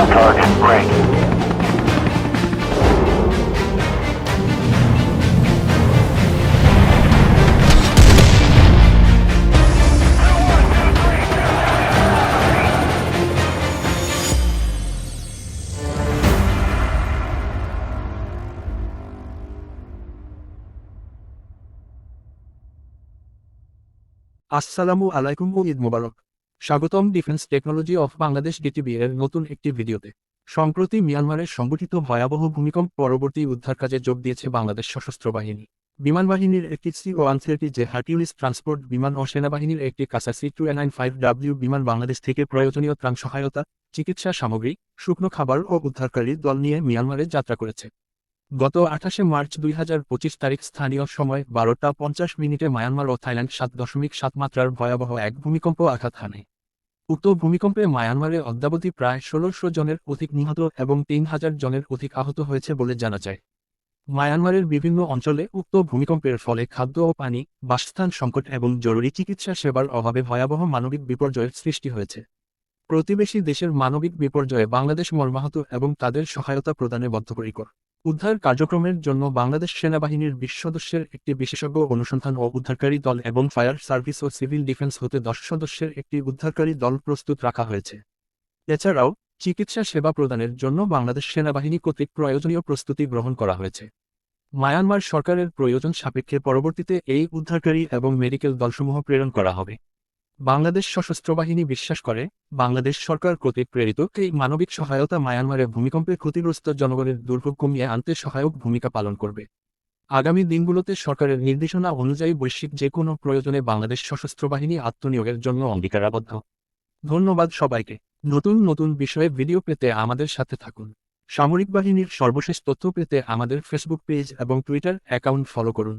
on target. Break. আসসালামু আলাইকুম ও ঈদ মোবারক স্বাগতম defence technology of Bangladesh DTB এর নতুন একটি ভিডিওতে। সম্প্রতি মিয়ানমারের সংগঠিত ভয়াবহ ভূমিকম্প পরবর্তী উদ্ধার কাজে যোগ দিয়েছে বাংলাদেশ সশস্ত্র বাহিনী। বিমান বাহিনীর একটি সি ও আনসিআরটি যে হার্টিউলিস ট্রান্সপোর্ট বিমান ও সেনাবাহিনীর একটি CASA C two nine five W বিমান বাংলাদেশ থেকে প্রয়োজনীয় ত্রাণ সহায়তা, চিকিৎসা সামগ্রী, শুকনো খাবার ও উদ্ধারকারী দল নিয়ে মিয়ানমারে যাত্রা করেছে। গত আঠাশে মার্চ দুই হাজার পঁচিশ তারিখ স্থানীয় সময় বারোটা পঞ্চাশ মিনিটে মায়ানমার ও থাইল্যান্ড সাত দশমিক সাত মাত্রার ভয়াবহ এক ভূমিকম্প আঘাত হানে। উক্ত ভূমিকম্পে মায়ানমারে অদ্যাবধি প্রায় ষোলোশো জনের অধিক নিহত এবং তিন হাজার জনের অধিক আহত হয়েছে বলে জানা যায়। মায়ানমারের বিভিন্ন অঞ্চলে উক্ত ভূমিকম্পের ফলে খাদ্য ও পানি, বাসস্থান সংকট এবং জরুরি চিকিৎসা সেবার অভাবে ভয়াবহ মানবিক বিপর্যয়ের সৃষ্টি হয়েছে। প্রতিবেশী দেশের মানবিক বিপর্যয়ে বাংলাদেশ মর্মাহত এবং তাদের সহায়তা প্রদানে বদ্ধপরিকর। উদ্ধার কার্যক্রমের জন্য বাংলাদেশ সেনাবাহিনীর বিশ সদস্যের একটি বিশেষজ্ঞ অনুসন্ধান ও উদ্ধারকারী দল এবং ফায়ার সার্ভিস ও সিভিল ডিফেন্স হতে দশ সদস্যের একটি উদ্ধারকারী দল প্রস্তুত রাখা হয়েছে। এছাড়াও, চিকিৎসা সেবা প্রদানের জন্য বাংলাদেশ সেনাবাহিনী কর্তৃক প্রয়োজনীয় প্রস্তুতি গ্রহণ করা হয়েছে। মায়ানমার সরকারের প্রয়োজন সাপেক্ষে পরবর্তীতে এই উদ্ধারকারী এবং মেডিকেল দলসমূহ প্রেরণ করা হবে। বাংলাদেশ সশস্ত্র বাহিনী বিশ্বাস করে, বাংলাদেশ সরকার কর্তৃক প্রেরিত এই মানবিক সহায়তা মায়ানমারে ভূমিকম্পে ক্ষতিগ্রস্ত জনগণের দুর্ভোগ কমিয়ে আনতে সহায়ক ভূমিকা পালন করবে। আগামী দিনগুলোতে সরকারের নির্দেশনা অনুযায়ী বৈশ্বিক যে কোনো প্রয়োজনে বাংলাদেশ সশস্ত্র বাহিনী আত্মনিয়োগের জন্য অঙ্গীকারাবদ্ধ। ধন্যবাদ সবাইকে। নতুন নতুন বিষয়ে ভিডিও পেতে আমাদের সাথে থাকুন। সামরিক বাহিনীর সর্বশেষ তথ্য পেতে আমাদের ফেসবুক পেজ এবং টুইটার অ্যাকাউন্ট ফলো করুন।